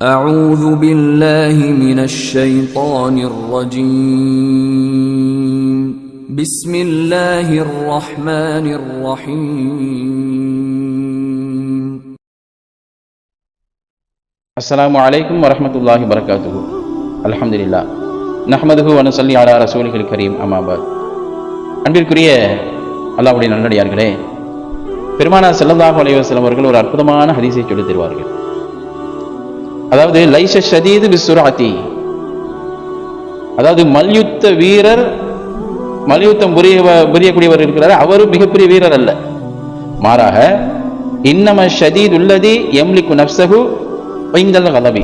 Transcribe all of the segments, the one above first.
أعوذ بالله من الشيطان الرجيم بسم الله الرحمن الرحيم அஸ்ஸலாமு அலைக்கும் வரஹ்மத்துல்லாஹி வரகாத்துஹு அல்ஹம்துலில்லாஹ் நஹ்மதுஹு வ நஸல்லி அலா ரசூலிஹில் கரீம் அம்மாபாத் அன்பிற்குரிய அல்லாஹ்வுடைய நல்லடியார்களே பெருமானா ஸல்லல்லாஹு அலைஹி வஸல்லம் அவர்கள் ஒரு அற்புதமான ஹதீஸை சொல்லித் தருவார்கள் அதாவது லைச ஷதீது பிசுராத்தி. அதாவது மல்யுத்த வீரர் மல்யுத்தம் புரிய புரியக்கூடியவர் இருக்கிறார். அவரும் மிகப்பெரிய வீரர் அல்ல. மாறாக இன்னம ஷதீத் உள்ளதி எம்லிக்கு நப்சகு வைந்தல் கலவி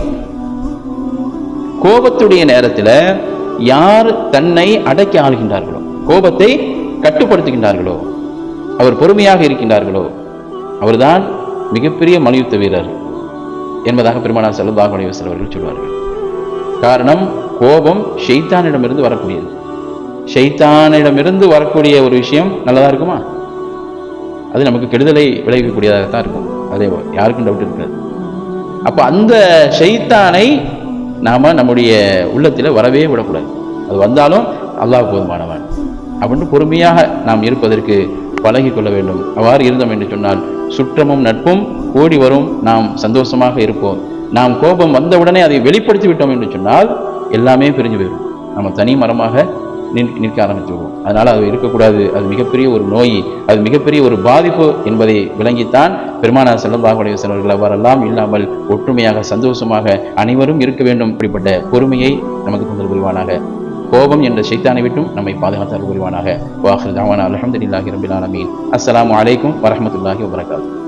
கோபத்துடைய நேரத்தில் யார் தன்னை அடக்கி ஆளுகின்றார்களோ கோபத்தை கட்டுப்படுத்துகின்றார்களோ அவர் பொறுமையாக இருக்கின்றார்களோ அவர்தான் மிகப்பெரிய மல்யுத்த வீரர். என்பதாக பெருமானார் செல்லதாக அலைவசல் அவர்கள் சொல்வார்கள். காரணம் கோபம் ஷெய்தானிடமிருந்து வரக்கூடியது. ஷெய்தானிடமிருந்து வரக்கூடிய ஒரு விஷயம் நல்லதா இருக்குமா? அது நமக்கு கெடுதலை விளைவிக்கக்கூடியதாகத்தான் இருக்கும். அதே போல் யாருக்கும் டவுட் இருக்காது. அப்போ அந்த ஷைத்தானை நாம நம்முடைய உள்ளத்தில் வரவே விடக்கூடாது. அது வந்தாலும் அல்லாஹ் போதுமானவன். அப்படின்னு பொறுமையாக நாம் இருப்பதற்கு பழகி கொள்ள வேண்டும். அவ்வாறு இருந்தோம் என்று சொன்னால் சுற்றமும் நட்பும் கூடி வரும். நாம் சந்தோஷமாக இருப்போம். நாம் கோபம் வந்தவுடனே அதை வெளிப்படுத்தி விட்டோம் என்று சொன்னால் எல்லாமே பிரிஞ்சு போயிடும். நம்ம தனி மரமாக நின் நிற்க ஆரம்பிச்சிருவோம். அதனால் அது இருக்கக்கூடாது. அது மிகப்பெரிய ஒரு நோய். அது மிகப்பெரிய ஒரு பாதிப்பு என்பதை விளங்கித்தான் பெருமானார் செல்லல்லாஹு அலைஹி வஸல்லம் அவரெல்லாம் இல்லாமல் ஒற்றுமையாக சந்தோஷமாக அனைவரும் இருக்க வேண்டும். இப்படிப்பட்ட பொறுமையை நமக்கு தந்தல் புரிவானாக கோபம் என்ற சைத்தானை விட்டும் நம்மை பாதுகாத்தல் புரிவானாக. வாஹர் தாவான அலமதுல்லாஹி ரபில் ஆலமீன். அஸ்லாம் அலைக்கும் வரமத்துல்லாஹி வபரகாத்துஹு